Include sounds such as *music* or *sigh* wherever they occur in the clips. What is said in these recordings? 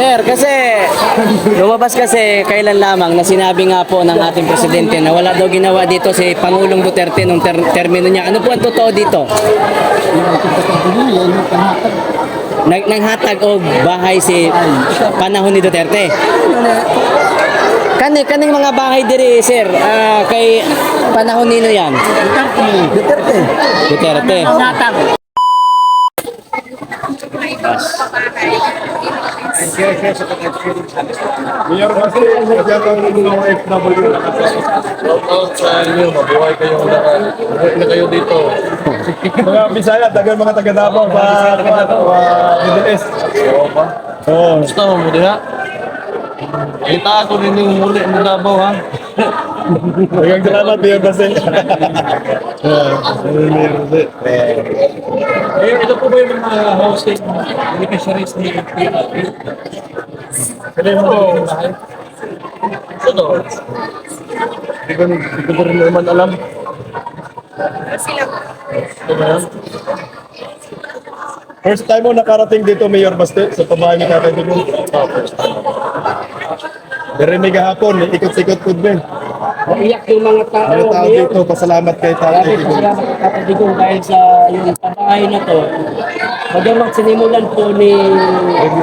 Sir, kasi lumabas kasi kailan lamang na sinabi nga po ng ating presidente na wala daw ginawa dito si Pangulong Duterte nung ter- termino niya. Ano po ang totoo dito? Nang nanghatag og bahay si panahon ni Duterte. Kani kaning mga bahay diri sir, ah, kay panahon nino yan? Duterte. Duterte. Mayor kasi, kasi ang mga OFW na Shoutout sa inyo, mabuhay kayong lahat. Mabuhay na kayo dito. mga Bisaya, mga taga Davao sa sa Middle East. Oo ba? Oo. Gusto mo? Kita ako rin yung muli mo Davao ha. Magang salamat, Mayor kasi. Mayor kasi. Eh, ito po ba yung mga hosting beneficiaries ni PRP? Kaya mo, Ito to. hindi ko, hindi ko rin naman alam. Ito ba yan? First time mo nakarating dito, Mayor Baste, sa pabahay ni Tatay Digong. Oh, first time. Narinig hapon, ikot-ikot po din. Iyak yung mga tao. Mga tao Mayor. dito, pasalamat kay Tatay Digong. pasalamat sa katadigong dahil sa yung pabahay na to. Bagamat sinimulan po ni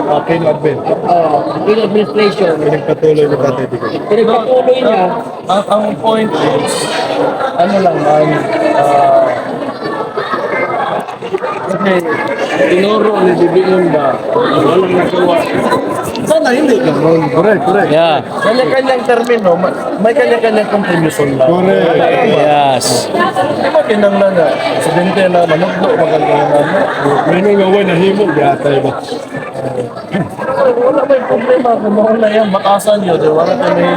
Uh, King Advent, uh, Bill Administration, pinagpatuloy ni Tatay Digong. pinagpatuloy niya, Ang, ang point is, ano lang man, ah, kasi tinuro ni BBM ba, walang nagawa. Sana hindi ganun. Correct, correct. Yeah. Kanya-kanyang termino, ma- may kanya-kanyang contribution lang. Correct. Yes. Di ba kinanglan na, presidente na manugdo, magandang na, May nga way nahimog, yata ba? wala may problema kung mawala yan, bakasan yun, di ba? Wala tayo may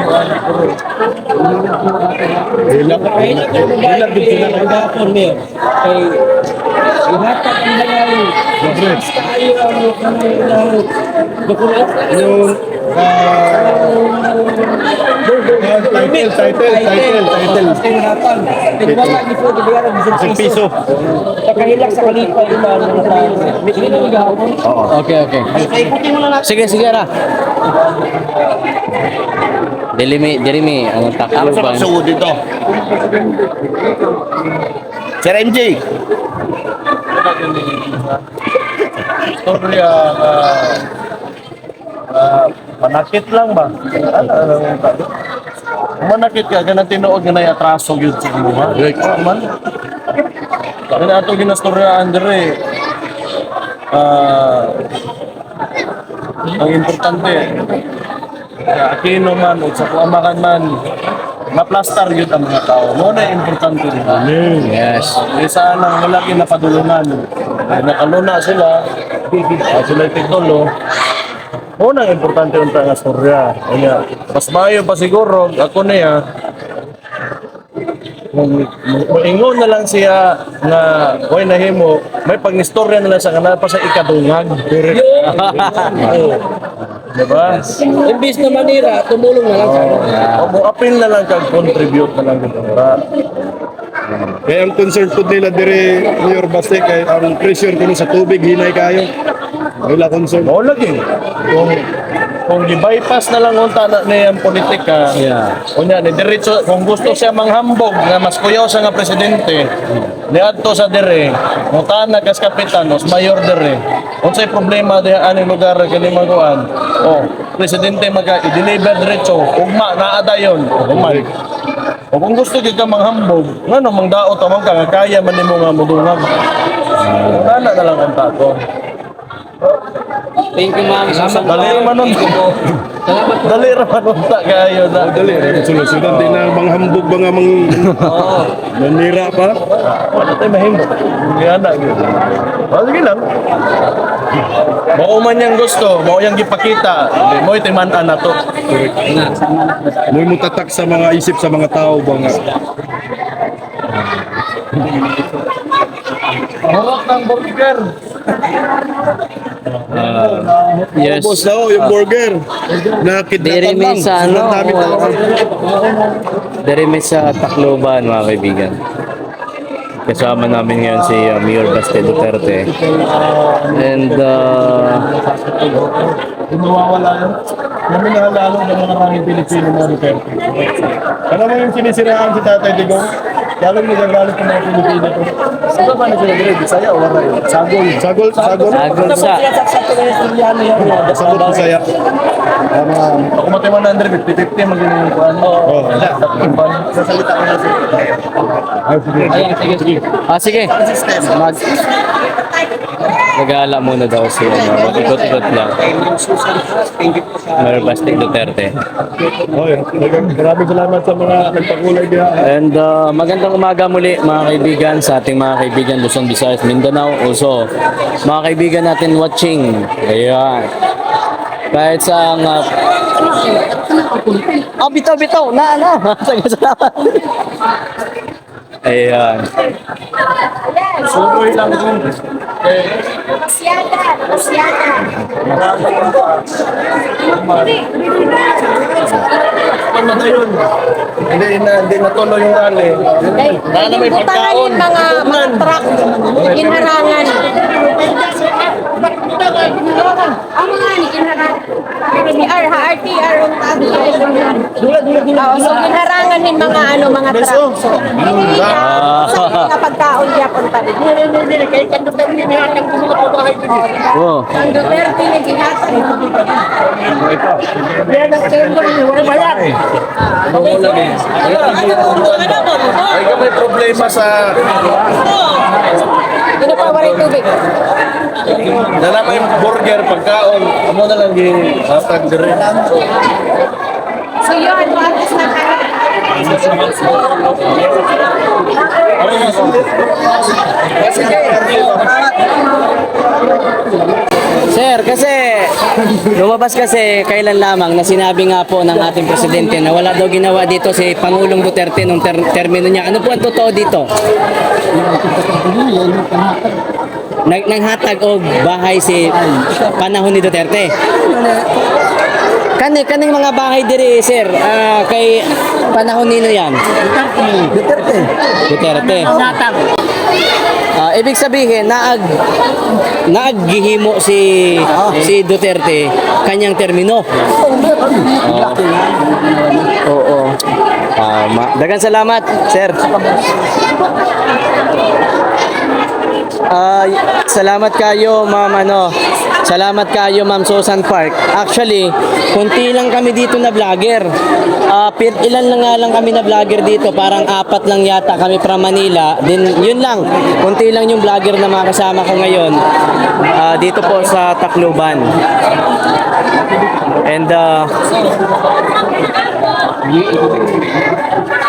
Hilak, hilak, hilak din sila. kay Gapon Mayor, kay ihatag ang halal. Mas tayo ang kanilang dokumento. Yung ah, title, title, title, title. Po, ba Isang piso. Sa kahilak sa kalipa, yung mga mga tao. Okay, okay. Sige, sige ra. Dilimi, dilimi, ang takluban. dito? Sir MJ. Storya, ah, ah, manakit lang ba? Ano, ano, ano, manakit ka, ganang tinuod nga na atraso yun sa imuha. Ah, man. Kaya ato ginastorya, Andre, ah, ang importante, sa Aquino man, o sa Kuamakan man, maplastar yun ang mga tao. Mo na importante rin. Yes. Eh, sana wala kin napadulungan. Eh, nakaluna sila, uh, sila titulo. Unang importante yung nga storya. Kaya, mas mayo pa siguro, ako na ya, kung moingon na lang siya nga oy nahimo may pagnistorya na lang sa kanal pa sa ikadungag *laughs* Oo. Diba Imbis na manira, tumulong na lang sa o mo apil na lang kag contribute na lang dito Kaya ang concern po nila dire Mayor Baste kay ang pressure kuno sa tubig hinay kayo. Wala concern. Mao lagi. Kung kung gi-bypass na lang unta na ni ang politika. Yeah. Kunya ni diretso kung gusto siya manghambog nga mas kuyaw sa nga presidente. Niadto sa dire, mutan na kas kapitan, os mayor dire. Unsay problema diha ani lugar kani maguan? Oh, presidente maga i-deliver diretso, ugma naa dayon. Ugma. O kung gusto gyud ka manghambog, ngano mangdaot amang kaya man nimo nga mudungag. Wala na lang ang tato. Thank you, ma'am. Salamat Dali naman nun. Dali naman nun ta kayo na. Dali, sunod-sunod din na mga hambog mga mang manira pa. Wala tayo mahimo. Hindi na yun. Oh, sige lang. Mao man yang gusto, mao yang gipakita. Mo itiman-an na to. Muy mutatak sa mga isip sa mga tao ba nga. Hawak ng burger. Yes. Boss daw, yung burger. Na kidnapan lang. sa ano, Sobrang dami tao. Diri mi sa Tacloban, mga kaibigan. Kasama namin ngayon si uh, Mayor Baste Duterte. And uh, mawawala yun, namin nahalalo ng mga maraming Pilipino mga Duterte. Alam mo yung sinisiraan si Tatay Digong? Lalong nagagalit ng mga Pilipino ko. Saan ba na sila dire? Bisaya o Waray? Sagol. Sagol? Sagol? sagol sa Sagol Bisaya. Tama. Ako matiman na 50-50 magaling ko ano. Oh. Sasalita ko na siya. Ah, sige. Ah, sige. Mag Nagala muna daw si ano, ikot-ikot lang. Mayor Baste Duterte. Okay. Maraming salamat sa mga nagpakulay diha. And uh, magandang umaga muli mga kaibigan sa ating mga kaibigan Luzon, Visayas, Mindanao. Also, mga kaibigan natin watching. Ayan. Kahit sa ang... Uh, oh, bitaw, bitaw! Na, na! Sige, *laughs* salamat. Ayan. Sumoy lang din. Luciana, Luciana. Ano na yun? Hindi na, hindi natuloy yung rally. Dahil may pagkaon. mga, mga truck, inharangan. Ang mga ni inharangan. RTR, ha, RTR, ang tabi. Oo, so din mga ano, mga truck. So, hindi na, sa mga pagkaon niya punta rin. Oh. Ang Duterte na ginhatag. Ay ka may problema sa Ano pa, waray tubig? Dala may burger, pagkaon. Amo na lang yung hatag dire. So yun, kami. Sir, kasi lumabas kasi kailan lamang na sinabi nga po ng ating presidente na wala daw ginawa dito si Pangulong Duterte nung ter- termino niya. Ano po ang totoo dito? Nang nanghatag og bahay si panahon ni Duterte. Kani kaning mga bahay diri sir, ah, kay panahon nino yan? Duterte. Duterte. Ah, ibig sabihin naag naaggihimo si si Duterte kanyang termino. Oo. Ah, ma- dagan salamat, sir. Ah, salamat kayo, ma'am ano. Salamat kayo, ma'am Susan Park. Actually, kunti lang kami dito na vlogger. Pir, ilan lang nga lang kami na vlogger dito, parang apat lang yata kami from Manila. Din yun lang. Kunti lang yung vlogger na mga kasama ko ngayon. Ah, dito po sa Tacloban. And uh,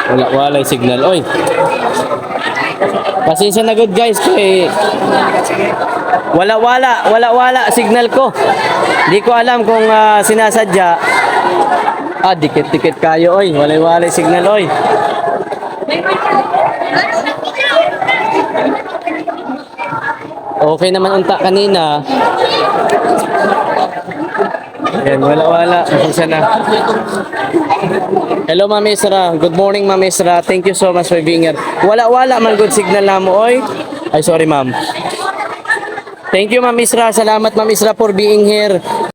wala wala yung signal. Oy. Pasensya na good guys kay wala wala wala wala signal ko. Di ko alam kung ah, sinasadya. Ah, dikit-dikit kayo oy. Wala wala yung signal oy. Okay naman unta kanina. Ayan, wala wala. Pasensya na. Hello Ma'am Isra. Good morning Ma'am Isra. Thank you so much for being here. Wala wala man good signal na mo oy. Ay sorry Ma'am. Thank you Ma'am Isra. Salamat Ma'am Isra for being here.